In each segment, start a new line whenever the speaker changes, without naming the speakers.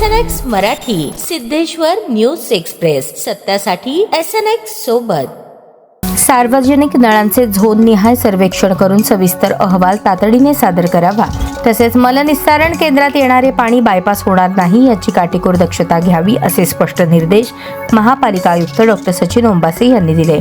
S N X Marathi Siddheshwar news express. सत्यासाठी S N X सोबत. सार्वजनिक नळांचे zone निहाय सर्वेक्षण करून सविस्तर अहवाल तातडीने सादर करावा. तसेच मलनिस्सारण केंद्रात येणारे पाणी बायपास होणार नाही याची काटेकोर दक्षता घ्यावी असे स्पष्ट निर्देश महापालिका आयुक्त डॉक्टर सचिन ओंबासे यांनी दिले.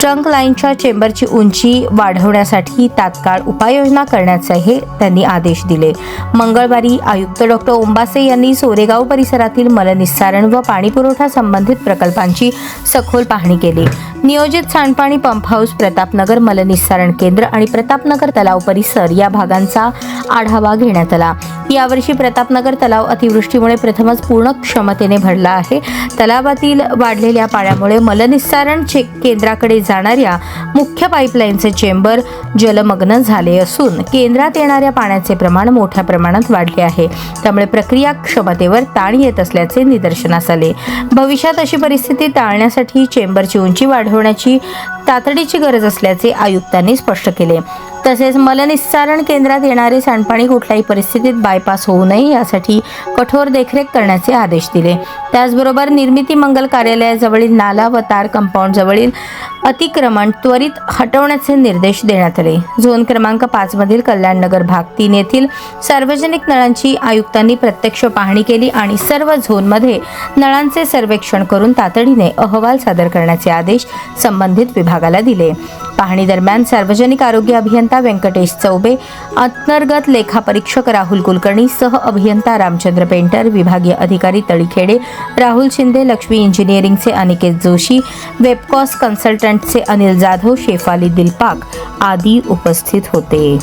ट्रंक लाईनच्या चेंबरची उंची वाढवण्यासाठी तात्काळ उपाययोजना करण्याचेही त्यांनी आदेश दिले. मंगळवारी आयुक्त डॉक्टर ओंबासे यांनी सोरेगाव परिसरातील मलनिस्सारण व पाणीपुरवठा संबंधित प्रकल्पांची सखोल पाहणी केली. नियोजित सांडपाणी पंप हाऊस प्रतापनगर मलनिस्सारण केंद्र आणि प्रतापनगर तलाव परिसर या भागांचा आढावा घेण्यात आला. यावर्षी प्रतापनगर तलाव अतिवृष्टीमुळे प्रथमच पूर्ण क्षमतेने भरला आहे. तलावातील वाढलेल्या पाण्यामुळे मलनिस्सारण चे- केंद्राकडे जाणाऱ्या मुख्य पाईपलाईनचे चेंबर जलमग्न झाले असून केंद्रात येणाऱ्या पाण्याचे प्रमाण मोठ्या प्रमाणात वाढले आहे. त्यामुळे प्रक्रिया क्षमतेवर ताण येत असल्याचे निदर्शनास आले. भविष्यात अशी परिस्थिती टाळण्यासाठी चेंबरची उंची वाढवण्याची तातडीची गरज असल्याचे आयुक्तांनी स्पष्ट केले. तसेच मलनिस्सारण केंद्रात येणारे सांडपाणी कुठल्याही परिस्थितीत बायपास होऊ नये यासाठी कठोर देखरेख करण्याचे आदेश दिले. त्याचबरोबर निर्मिती मंगल कार्यालयाजवळील नाला व तार कंपाऊंड जवळील अतिक्रमण त्वरित हटवण्याचे निर्देश देण्यात आले. झोन क्रमांक पाच मधील कल्याणनगर भाग तीन येथील सार्वजनिक नळांची आयुक्तांनी प्रत्यक्ष पाहणी केली आणि सर्व झोनमध्ये नळांचे सर्वेक्षण करून तातडीने अहवाल सादर करण्याचे आदेश संबंधित विभागाला दिले. पाहणी दरम्यान सार्वजनिक आरोग्य अभियंता अभियंता व्यंकटेश चौबे अंतर्गत लेखापरीक्षक राहुल कुलकर्णी सह अभियंता रामचंद्र पेंटर विभागीय अधिकारी तळीखेडे राहुल शिंदे लक्ष्मी इंजिनिअरिंगचे अनिकेत जोशी वेबकॉस कन्सल्टंटचे अनिल जाधव शेफाली दिलपाक आदी उपस्थित होते.